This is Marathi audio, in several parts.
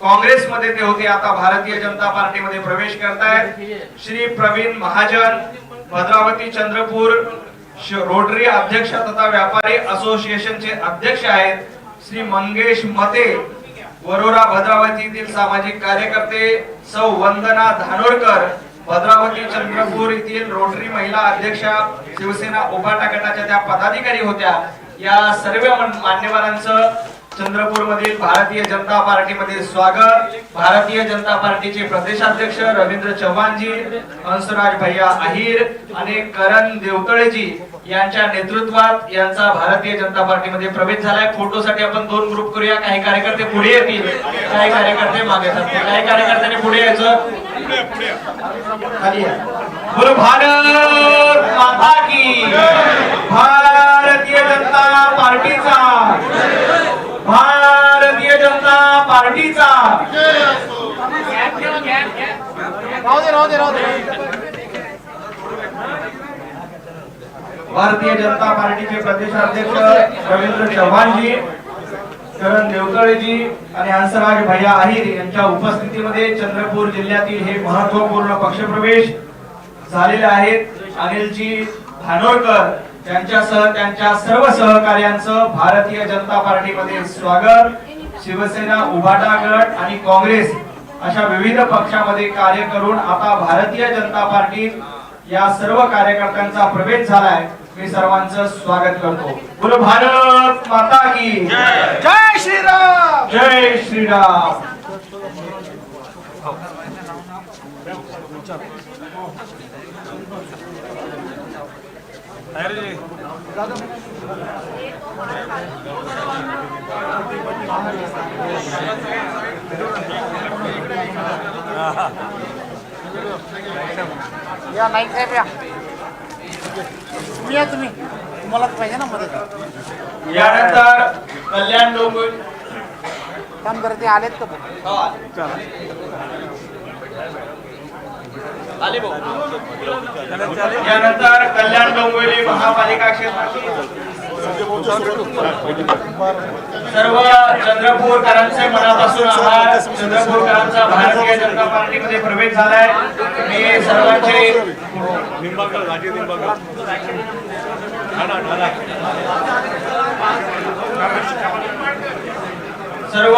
काँग्रेसमध्ये ते होते आता भारतीय जनता पार्टीमध्ये प्रवेश करतायत. श्री प्रवीण महाजन भद्रावती चंद्रपूर रोटरी अध्यक्ष तथा व्यापारी असोसिएशनचे अध्यक्ष आहेत. श्री मंगेश मते वरोरा भद्रावतीतील सामाजिक कार्यकर्ते सौ वंदना धानोरकर भद्रावती चंद्रपूर येथील रोटरी महिला अध्यक्षा शिवसेना उभाटा गटाच्या त्या पदाधिकारी होत्या. या सर्व मान्यवरांचं चंद्रपूर मधील भारतीय जनता पार्टीमध्ये स्वागत. भारतीय जनता पार्टीचे प्रदेशाध्यक्ष रवींद्र चव्हाणजी हंसराज भैया अहिर आणि करण देवतळेजी यांच्या नेतृत्वात यांचा भारतीय जनता पार्टीमध्ये प्रवेश झालाय. फोटोसाठी आपण दोन ग्रुप करूया. काही कार्यकर्ते पुढे येतील. काही कार्यकर्ते मागे जातील. काही कार्यकर्त्यांनी पुढे यायचं. खाली बोलो भारत माता की भारतीय जनता पार्टीचा. भारतीय जनता पार्टीचा. भारतीय जनता पार्टीचे प्रदेशाध्यक्ष रवींद्र चव्हाणजी करण देवतळेजी आणि हंसराज भैया आहिर यांच्या उपस्थितीमध्ये चंद्रपूर जिल्ह्यातील हे महत्त्वपूर्ण पक्षप्रवेश झालेले आहेत. अनिलजी धानोरकर त्यांच्यासह त्यांच्या सर्व सहकार्यांचं भारतीय जनता पार्टीमध्ये स्वागत. शिवसेना उभाटा गट आणि काँग्रेस अशा विविध पक्षामध्ये कार्य करून आता भारतीय जनता पार्टीत या सर्व कार्यकर्त्यांचा प्रवेश झालाय. मी सर्वांचं स्वागत करतो. बोलो भारत माता की जय श्रीराम! जय श्रीराम. या नाईक साहेब या. तुम्ही या तुम्ही. तुम्हाला पाहिजे ना मदत. यानंतर कल्याण डोंगर काम करते आलेत का? बघ यानंतर कल्याण डोंबिवली महापालिका क्षेत्रातील सर्व चंद्रपूरकरांचे मनापासून आभार. चंद्रपूरकरांचा भारतीय जनता पार्टीमध्ये प्रवेश झालाय. मी सर्वांचे निंबाकर सर्व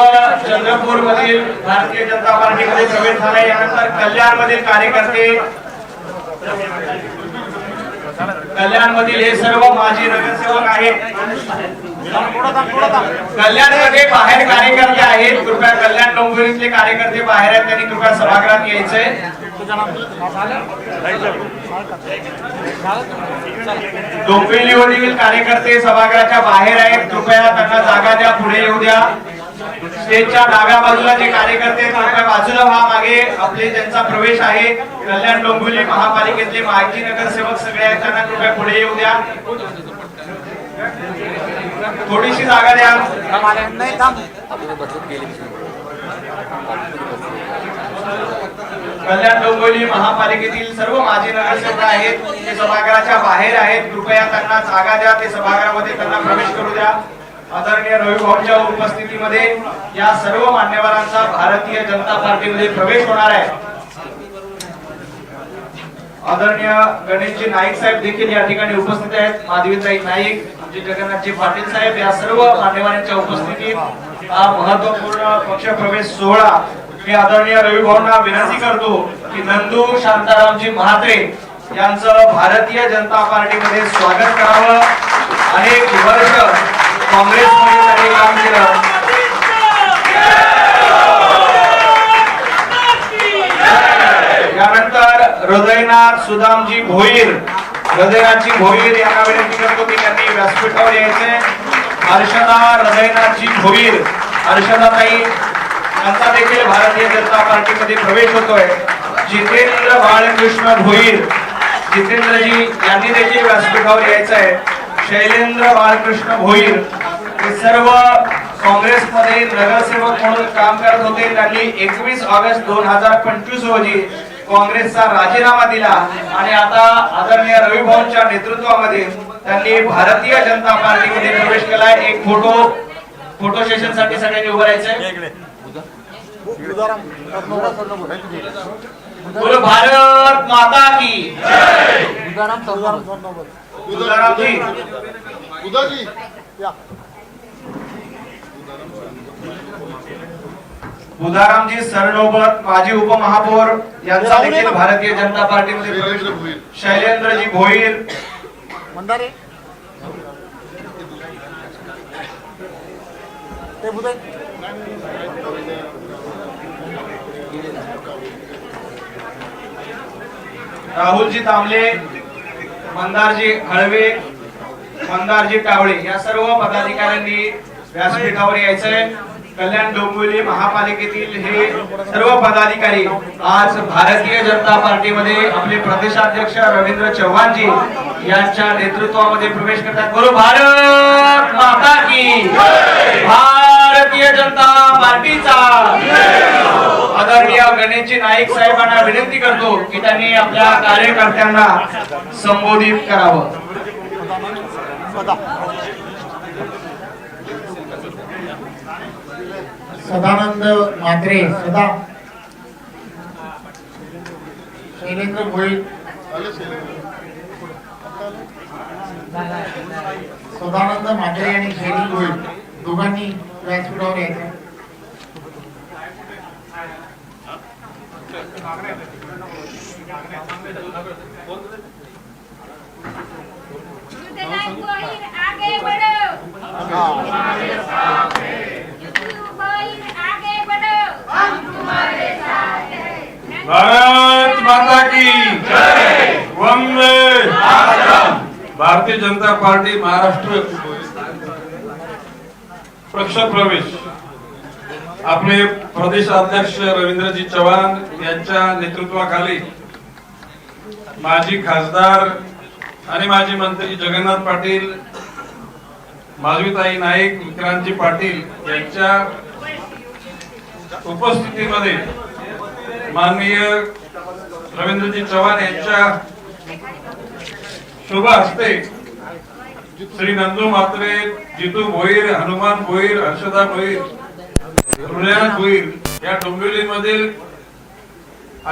चंद्रपूर मधील भारतीय जनता पार्टीमध्ये प्रवेश झाला यानंतर कल्याण मधील कार्यकर्ते कल्याण मधील हे सर्व माजी नगरसेवक आहेत. कल्याणमध्ये बाहेर कार्यकर्ते आहेत. कृपया कल्याण डोंबिवलीतले कार्यकर्ते बाहेर आहेत. त्यांनी कृपया सभागृहात यायचंय. डोंबिवलीवरील कार्यकर्ते सभागृहाच्या बाहेर आहेत. कृपया त्यांना जागा द्या. पुढे येऊ द्या. स्टेजच्या डाव्या बाजूला जे कार्यकर्ते आहेत बाजूला व्हा मागे. आपले त्यांचा प्रवेश आहे कल्याण डोंबिवली महापालिकेतले माजी नगरसेवक सगळे आहेत त्यांना कृपया पुढे येऊ द्या. थोडीशी जागा द्या. कल्याण डोंबिवली महापालिकेतील सर्व माजी नगरसेवक आहेत ते सभागृहाच्या बाहेर आहेत. कृपया त्यांना जागा द्या ते सभागृहामध्ये त्यांना प्रवेश करू द्या. आदरणीय रवी भाऊच्या उपस्थितीमध्ये या सर्व मान्यवरांचा भारतीय जनता पार्टीमध्ये प्रवेश होणार आहे. आदरणीय गणेशजी नाईक साहेब देखील या ठिकाणी उपस्थित आहेत. माधवीताई नाईक आमचे जगन्नाथजी पाटील साहेब या सर्व मान्यवरांच्या उपस्थितीत हा महत्त्वपूर्ण पक्ष प्रवेश सोहळा मी आदरणीय रवी भाऊंना विनंती करतो की नंदू शांतारामजी म्हात्रे यांचं भारतीय जनता पार्टीमध्ये स्वागत करावं. अनेक वर्ष काँग्रेसमध्ये त्यांनी काम केलं. यानंतर हृदयनाथ सुदामजी भोईर. हृदयनाथजी भोईर यांना विनंती करतो की त्यांनी व्यासपीठावर यायचे. हर्षदा हृदयनाथजी भोईर. हर्षदाताई यांचा देखील भारतीय जनता पार्टीमध्ये प्रवेश होतोय. जितेंद्र बाळकृष्ण भोईर. जितेंद्रजी यांनी देखील व्यासपीठावर यायचं आहे शैलेंद्र बाळकृष्ण भोईर हे सर्व काँग्रेसमध्ये नगरसेवक म्हणून काम करत होते. त्यांनी एकवीस ऑगस्ट दोन हजार पंचवीस रोजी काँग्रेसचा राजीनामा दिला. आणि आता आदरणीय रवी भाऊंच्या नेतृत्वामध्ये त्यांनी भारतीय जनता पार्टीमध्ये प्रवेश केला एक फोटो फोटो सेशनसाठी सगळ्यांनी उभं राहायचंय. भारत माता की उदाराम सरनोबत तुकाराम जी उदाजी उदारामजी सरनोबत माजी उपमहापौर यांचा देखील भारतीय जनता पार्टीमध्ये शैलेंद्रजी भोईर. मंदारे. ते बुधे राहुलजी तांबले. मंदारजी हळवे मंदारजी टावळे या सर्व पदाधिकाऱ्यांनी व्यासपीठावर यायचंय. कल्याण डोंबिवली महापालिकेतील हे सर्व पदाधिकारी आज भारतीय जनता पार्टीमध्ये आपले प्रदेशाध्यक्ष रवींद्र चव्हाणजी यांच्या नेतृत्वामध्ये प्रवेश करतात. गुरु भारत माता की भारतीय जनता पार्टीचा. आदरणीय गणेशजी नाईक साहेबांना विनंती करतो की त्यांनी आपल्या कार्यकर्त्यांना संबोधित करावं. सदानंद मात्रे सदा. शैलेंद्र भोईर शैलेंद्र सदानंद माटे आणि शेरी गोयल. दोघांनी व्यासपीठावर यायचं. आगे बढ़ो भारत माता की वंदे भारतीय जनता पार्टी महाराष्ट्र पक्ष प्रवेश. आपले प्रदेशाध्यक्ष रवींद्रजी चव्हाण यांच्या नेतृत्वाखाली माजी खासदार आणि माजी मंत्री जगन्नाथ पाटील माधवीताई नाईक विक्रांतजी पाटील यांच्या उपस्थितीमध्ये माननीय रवींद्रजी चव्हाण यांच्या शुभ असते श्री नंदू मात्रे जितू भोईर हनुमान भोईर हर्षदा भोईर हृदयान भोईर या डोंबिवलीमधील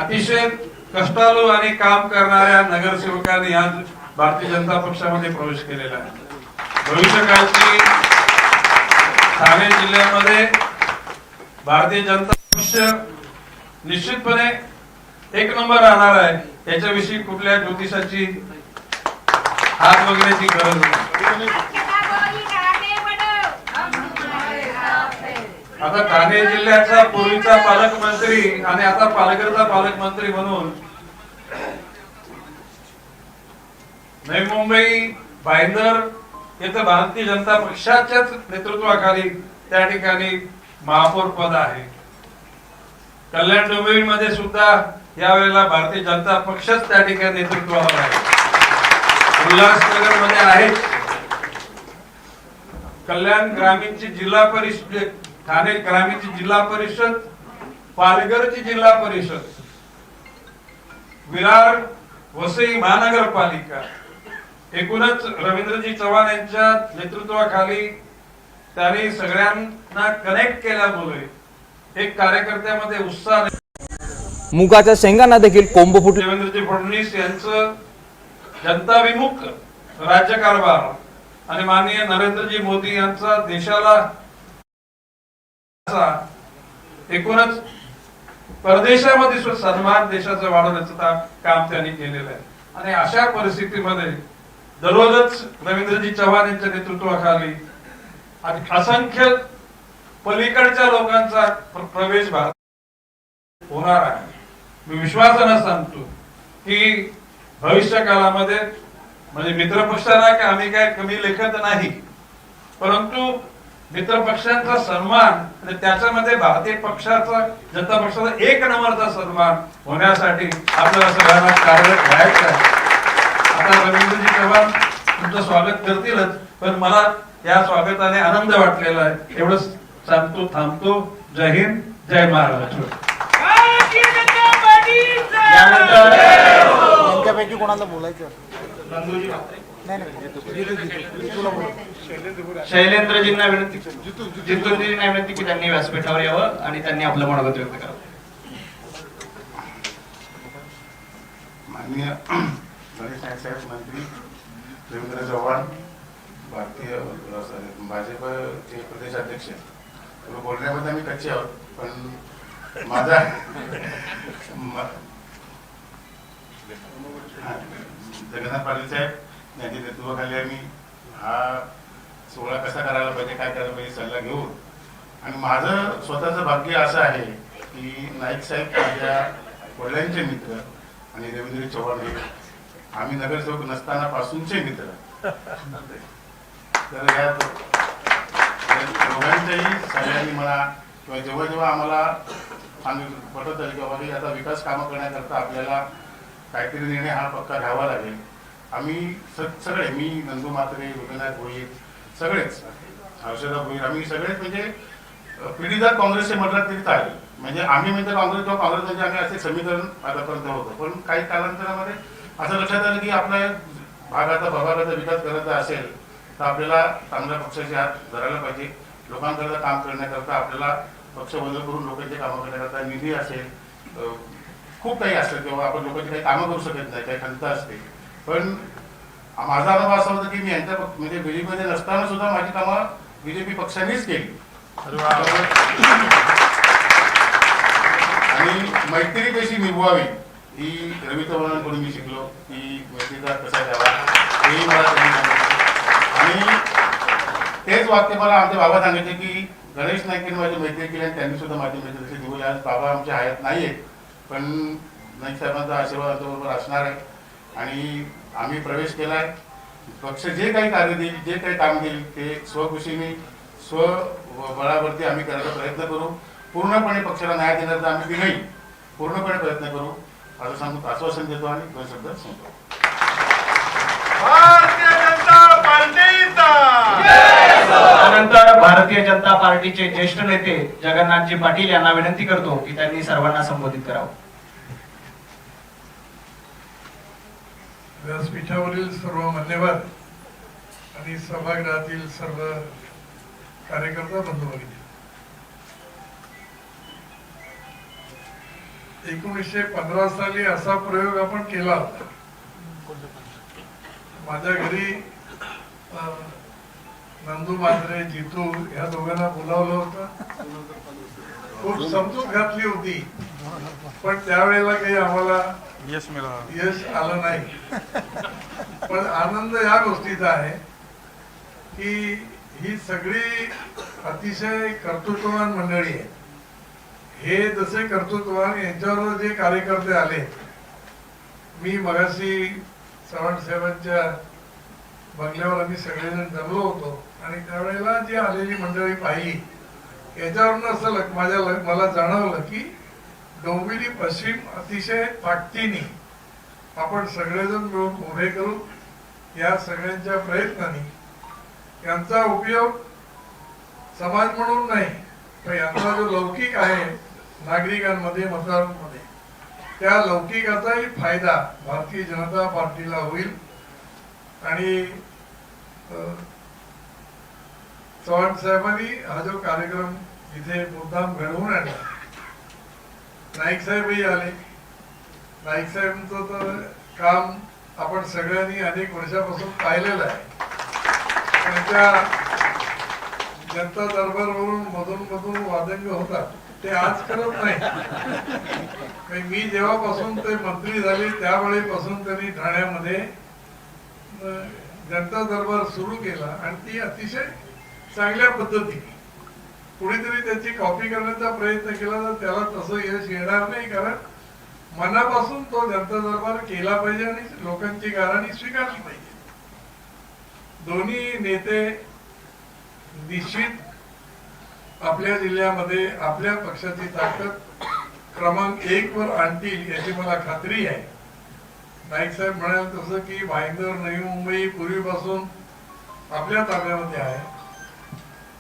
अतिशय कष्टालू आणि काम करणाऱ्या नगरसेवकांनी आज भारतीय जनता पक्षामध्ये प्रवेश केलेला आहे. भविष्यकाळची ठाणे जिल्ह्यामध्ये भारतीय जनता पक्ष निश्चितपणे एक नंबर राहणार आहे. याच्याविषयी कुठल्या ज्योतिषाची हात वगैरेची गरज आता ठाणे जिल्ह्याचा पूर्वीचा पालकमंत्री आणि आता पालघरचा पालकमंत्री म्हणून नवी मुंबई भाईंदर येथे भारतीय जनता पक्षाच्याच नेतृत्वाखाली त्या ठिकाणी महापौर पद आहे. कल्याण डोंबिवलीमध्ये सुद्धा यावेळेला भारतीय जनता पक्षच त्या ठिकाणी नेतृत्वावर आहे. उल्हासनगरमध्ये आहे. कल्याण ग्रामीणची जिल्हा परिषद ठाणे ग्रामीणची जिल्हा परिषद पालघरची जिल्हा परिषद विरार वसई महानगरपालिका. एकूणच रवींद्रजी चव्हाण यांच्या नेतृत्वाखाली त्यांनी सगळ्यांना कनेक्ट केल्यामुळे एक कार्यकर्त्यामध्ये उत्साह मुगाच्या शेंगांना देखील कोंब फुटले. देवेंद्रजी फडणवीस यांचं जनताभिमुख राज्यकारभार आणि माननीय नरेंद्रजी मोदी यांचा देशाला एकूणच परदेशामध्ये सुद्धा सन्मान देशाचा वाढवण्याचं काम त्यांनी केलेलं आहे. आणि अशा परिस्थितीमध्ये दररोजच रवींद्रजी चव्हाण यांच्या नेतृत्वाखाली आणि असंख्य पलीकडच्या लोकांचा प्रवेश भारत होणार आहे. मी विश्वासानं सांगतो की भविष्य काळामध्ये म्हणजे मित्र पक्षाला की आम्ही काय कमी लेखत नाही परंतु मित्र पक्षांचा सन्मान आणि त्याच्यामध्ये भारतीय पक्षाचा जनता पक्षाचा एक नंबरचा सन्मान होण्यासाठी आपल्याला सगळ्यांना कार्यरत राहायचं आहे. आता रवींद्रजी चव्हाण तुमचं स्वागत करतीलच पण मला या स्वागताने आनंद वाटलेला आहे. एवढंच सांगतो थांबतो. जय हिंद जय महाराष्ट्र. यानंतर त्यांच्यापैकी कोणाला बोलायचं? नाही नाही. शैलेंद्रजींना विनंती जितूंजींना विनंती की त्यांनी व्यासपीठावर यावं आणि त्यांनी आपलं मनोगत व्यक्त करावं. माननीय साहेब मंत्री रवींद्र चव्हाण भारतीय भाजपचे प्रदेश अध्यक्ष बोलण्यामध्ये आम्ही कच्चे आहोत पण माझा जगन्नाथ पाटील साहेब यांच्या नेतृत्वाखाली आम्ही हा सोहळा कसा करायला पाहिजे काय करायला पाहिजे सल्ला घेऊन आणि माझं स्वतःचं भाग्य असं आहे की नाईक साहेब माझ्या वडिलांचे मित्र आणि रवींद्र चव्हाण हे आम्ही नगरसेवक नसताना पासूनचे मित्र. तर या दोघांच्याही सगळ्यांनी मला किंवा जेव्हा जेव्हा आम्हाला सांगितलं पटत आलं की बाबा आता विकास कामं करण्याकरता आपल्याला काहीतरी निर्णय हा पक्का घ्यावा लागेल. आम्ही सगळे मी नंदू मात्रे रघुनाथ भोईर सगळेच हर्षदा भोईर आम्ही सगळेच म्हणजे पिढीदार काँग्रेसचे म्हटलं तरी चालेल म्हणजे आम्ही म्हणजे काँग्रेस किंवा काँग्रेस म्हणजे आम्ही असे समीकरण आतापर्यंत होतं. पण काही कालांतरामध्ये असं लक्षात आलं की आपल्या भागाचा प्रभागाचा विकास करायचा असेल तर आपल्याला चांगल्या पक्षाचे हात धरायला पाहिजे. लोकांकरता काम करण्याकरता आपल्याला पक्ष बदल करून लोकांचे कामं करण्याकरता निधी असेल खूप काही असतं किंवा आपण लोकांची काही कामं करू शकत नाही काही खंत असते. पण माझा अनुभव असा होता की मी यांच्या म्हणजे बीजेपीमध्ये नसताना सुद्धा माझी कामं बीजेपी पक्षानेच केली. आणि मैत्री कशी निभवावी ही रवी चव्हाणांकडून मी शिकलो की मैत्रीचा कसा द्यावा हेही मला आणि तेच वाक्य मला आमचे बाबा सांगितले की गणेश नाईकने माझी मैत्री केली आणि त्यांनी सुद्धा माझी मैत्री निभवली. आज बाबा आमच्या हयात नाही आहेत पण नाईक साहेबांचा आशीर्वाद आमच्याबरोबर असणार आहे. आणि आम्ही प्रवेश केला आहे पक्ष जे काही कार्य देईल जे काही काम देईल ते स्वखुशीने स्व बळावरती आम्ही करायचा प्रयत्न करू. पूर्णपणे पक्षाला न्याय देण्याचा आम्ही तिघही पूर्णपणे प्रयत्न करू. असं सांगू आश्वासन देतो आणि दोन शब्द सांगतो भारतीय जनता पार्टीचा! त्यानंतर भारतीय जनता पार्टीचे ज्येष्ठ नेते जगन्नाथजी पाटील यांना विनंती करतो की त्यांनी सर्वांना संबोधित करावं. व्यासपीठावरील सर्व मान्यवर आणि सभागृहातील सर्व कार्यकर्ता बंधू भगिनी एकोणीसशे पंधरा साली असा प्रयोग आपण केला होता. माझ्या घरी अं, नंदू मांजरे जितू ह्या दोघांना बोलावलं होतं. खूप समजूत घातली होती. पण त्यावेळेला काही आम्हाला यश मिळालं. यश आलं नाही. पण आनंद या गोष्टीचा आहे की ही सगळी अतिशय कर्तृत्ववान मंडळी आहे. हे जसे कर्तृत्ववान यांच्यावर जे कार्यकर्ते आले मी मगाशी साहेबांच्या बंगल्यावर आम्ही सगळेजण जमलो होतो. आणि त्यावेळेला जी आलेली मंडळी पाहिली याच्यावरून असं माझ्या मला जाणवलं की डोंबिवली पश्चिम अतिशय ताकदीने आपण सगळेजण मिळून उभे करू या सगळ्यांच्या प्रयत्नांनी यांचा उपयोग समाज म्हणून नाही तर यांचा जो लौकिक आहे नागरिकांमध्ये मतदारांमध्ये त्या लौकिकाचाही फायदा भारतीय जनता पार्टीला होईल. आणि चव्हाण साहेबांनी हा जो कार्यक्रम इथे मुद्दाम घडवून आणला. नाईक साहेबही आले. नाईक साहेबांचं तर काम आपण सगळ्यांनी अनेक वर्षापासून पाहिलेलं आहे. त्यांच्या जनता दरबारवरून मधून मधून वादंग होतात. ते आज करत नाही मी जेव्हापासून ते मंत्री झाले त्यावेळेपासून त्यांनी ठाण्यामध्ये जनता दरबार सुरू केला आणि ती अतिशय चांगल्या पद्धतीने. कुणीतरी त्याची कॉपी करण्याचा प्रयत्न केला तर त्याला तसं यश येणार नाही कारण मनापासून तो जनता दरबार केला पाहिजे आणि लोकांची गाराणी स्वीकारली पाहिजे. दोन्ही नेते निश्चित आपल्या जिल्ह्यामध्ये आपल्या पक्षाची ताकद क्रमांक एक वर आणतील याची मला खात्री आहे. नाईक साहेब म्हणाल तसं की भाईंदर नवी मुंबई पूर्वीपासून आपल्या ताब्यामध्ये आहे.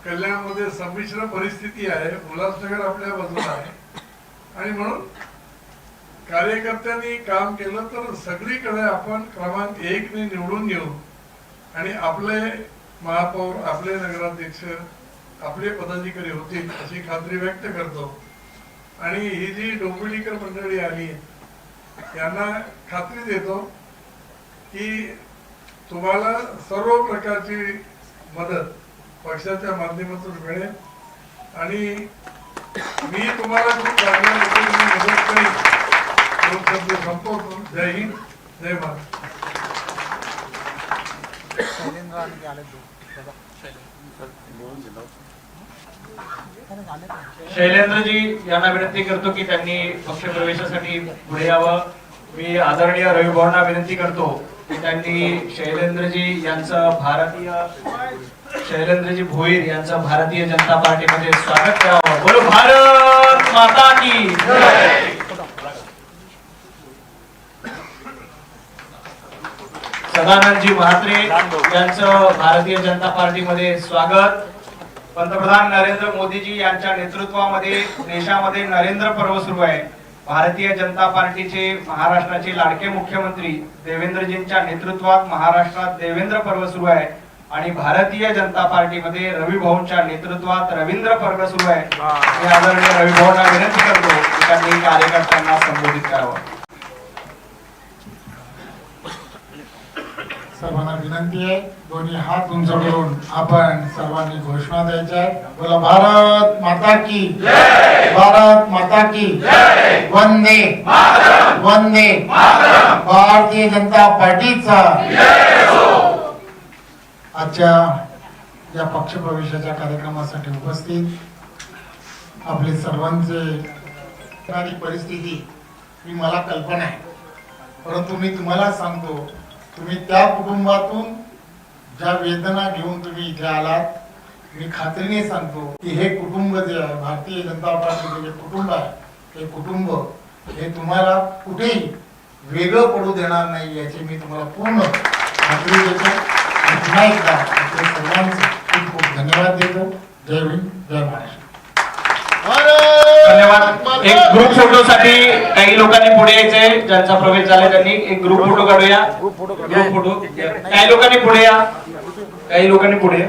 कल्याणमध्ये संमिश्र परिस्थिती आहे. उल्हासनगर आपल्या बाजूला आहे. आणि म्हणून कार्यकर्त्यांनी काम केलं तर सगळीकडे आपण क्रमांक एक ने निवडून येऊ. आणि आपले महापौर आपले नगराध्यक्ष आपले पदाधिकारी होतील अशी खात्री व्यक्त करतो. आणि ही जी डोंबिवलीकर मंडळी आली यांना खात्री देतो की तुम्हाला सर्व प्रकारची मदत पक्षाच्या माध्यमातून मिळेल. आणि मी तुम्हाला खूप चांगल्या रीतीने मदत करेन. दोन शब्द संपवतो. जय हिंद. जय महाराष्ट्र शैलेंद्रजी यांना विनंती करतो की त्यांनी पक्ष प्रवेशासाठी पुढे यावं. मी आदरणीय रवी भाऊंना विनंती करतो की त्यांनी शैलेंद्रजी यांचं भारतीय शैलेंद्रजी भोईर यांचं भारतीय जनता पार्टीमध्ये स्वागत करावं. बोलो भारत माता की सदानंदजी म्हात्रे यांचं भारतीय जनता पार्टीमध्ये स्वागत. पंतप्रधान नरेंद्र मोदीजी यांच्या नेतृत्वामध्ये देशामध्ये नरेंद्र पर्व सुरू आहे. भारतीय जनता पार्टीचे महाराष्ट्राचे लाडके मुख्यमंत्री देवेंद्रजींच्या नेतृत्वात महाराष्ट्रात देवेंद्र पर्व सुरू आहे. आणि भारतीय जनता पार्टीमध्ये रवी भाऊंच्या नेतृत्वात रवींद्र पर्व सुरू आहे. मी आदरणीय रवी भाऊंना विनंती करतो की त्यांनी कार्यकर्त्यांना संबोधित करावं. सर्वांना विनंती आहे दोन्ही हात उंच करून आपण सर्वांनी घोषणा द्यायच्या. बोला भारत माता की. भारत माता की. वंदे. वंदे. भारतीय जनता पार्टीचा. आजच्या या पक्षप्रवेशाच्या कार्यक्रमासाठी उपस्थित आपले सर्वांचे परिस्थिती ही मला कल्पना आहे. परंतु मी तुम्हाला सांगतो तुम्ही त्या कुटुंबातून ज्या वेदना घेऊन तुम्ही इथे आलात मी खात्रीने सांगतो की हे कुटुंब जे आहे भारतीय जनता पार्टीचे जे कुटुंब आहे हे कुटुंब हे तुम्हाला कुठेही वेगळं पडू देणार नाही याची मी तुम्हाला पूर्ण खात्री देतो. पुन्हा एकदा आपल्या सर्वांचे खूप खूप धन्यवाद देतो जय हिंद जय महाराष्ट्र धन्यवाद एक ग्रुप फोटो साठी काही लोकांनी पुढे यायचंय ज्यांचा प्रवेश झाला त्यांनी एक ग्रुप फोटो काढूया. ग्रुप फोटो काही लोकांनी पुढे या. काही लोकांनी पुढे या.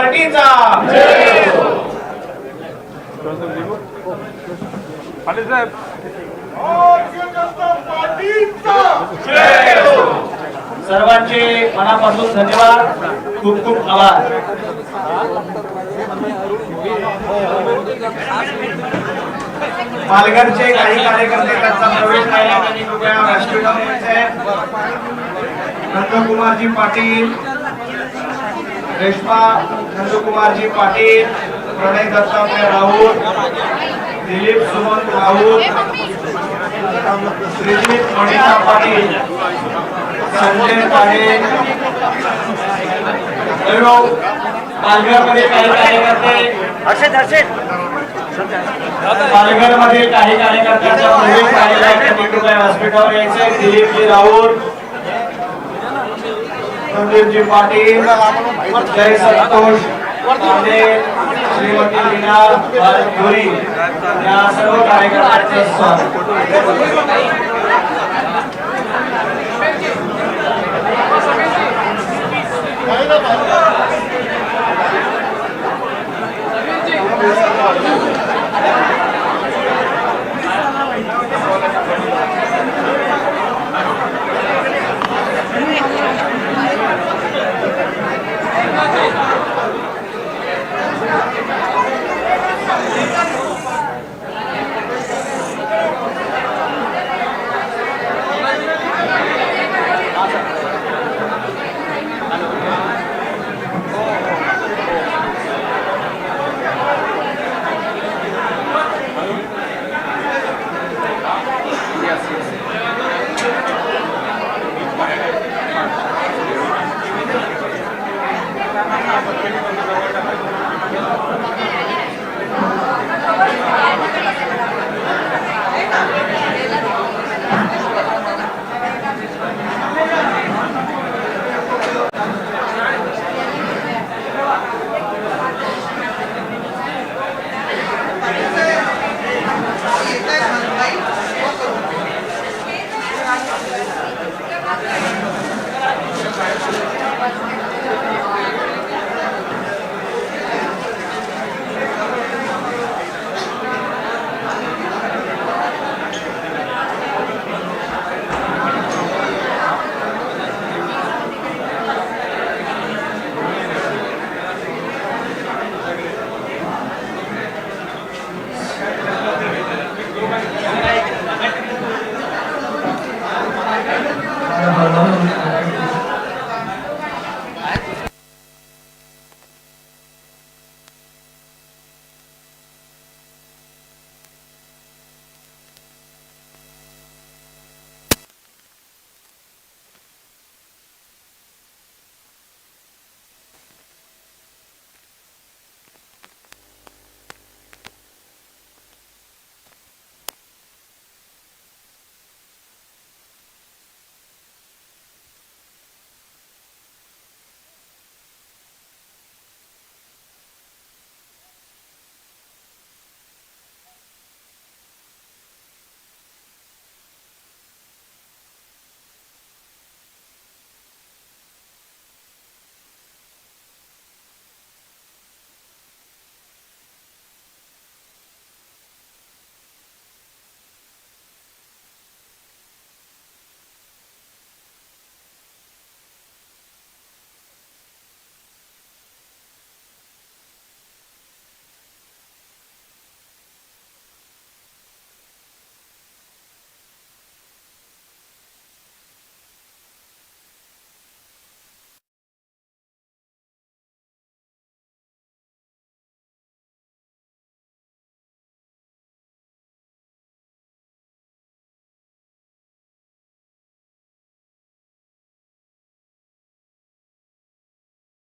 पार्टीचा. सर्वांचे मनापासून धन्यवाद. खूप खूप आभार. पालघरचे काही कार्यकर्ते त्यांचा प्रवेश राहिला त्यांनी कृपया व्यासपीठावर नंदकुमारजी पाटील रेश्मा नंदकुमारजी पाटील प्रणय दत्तात्रय राऊत दिलीप सुमंत राऊत श्रीजित मणिषा पाटील संजय ताडे पालघरमध्ये काही कार्यकर्ते पालघरमध्ये काही कार्यकर्त्यांचा प्रवेश झालेला आहे व्यासपीठावर यायचे दिलीपजी राऊत संदीपजी पाटील जय संतोष पांडे श्रीमती लीना भारतपुरी या सर्व कार्यकर्त्यांचे स्वागत. पाहिलं पाहिलं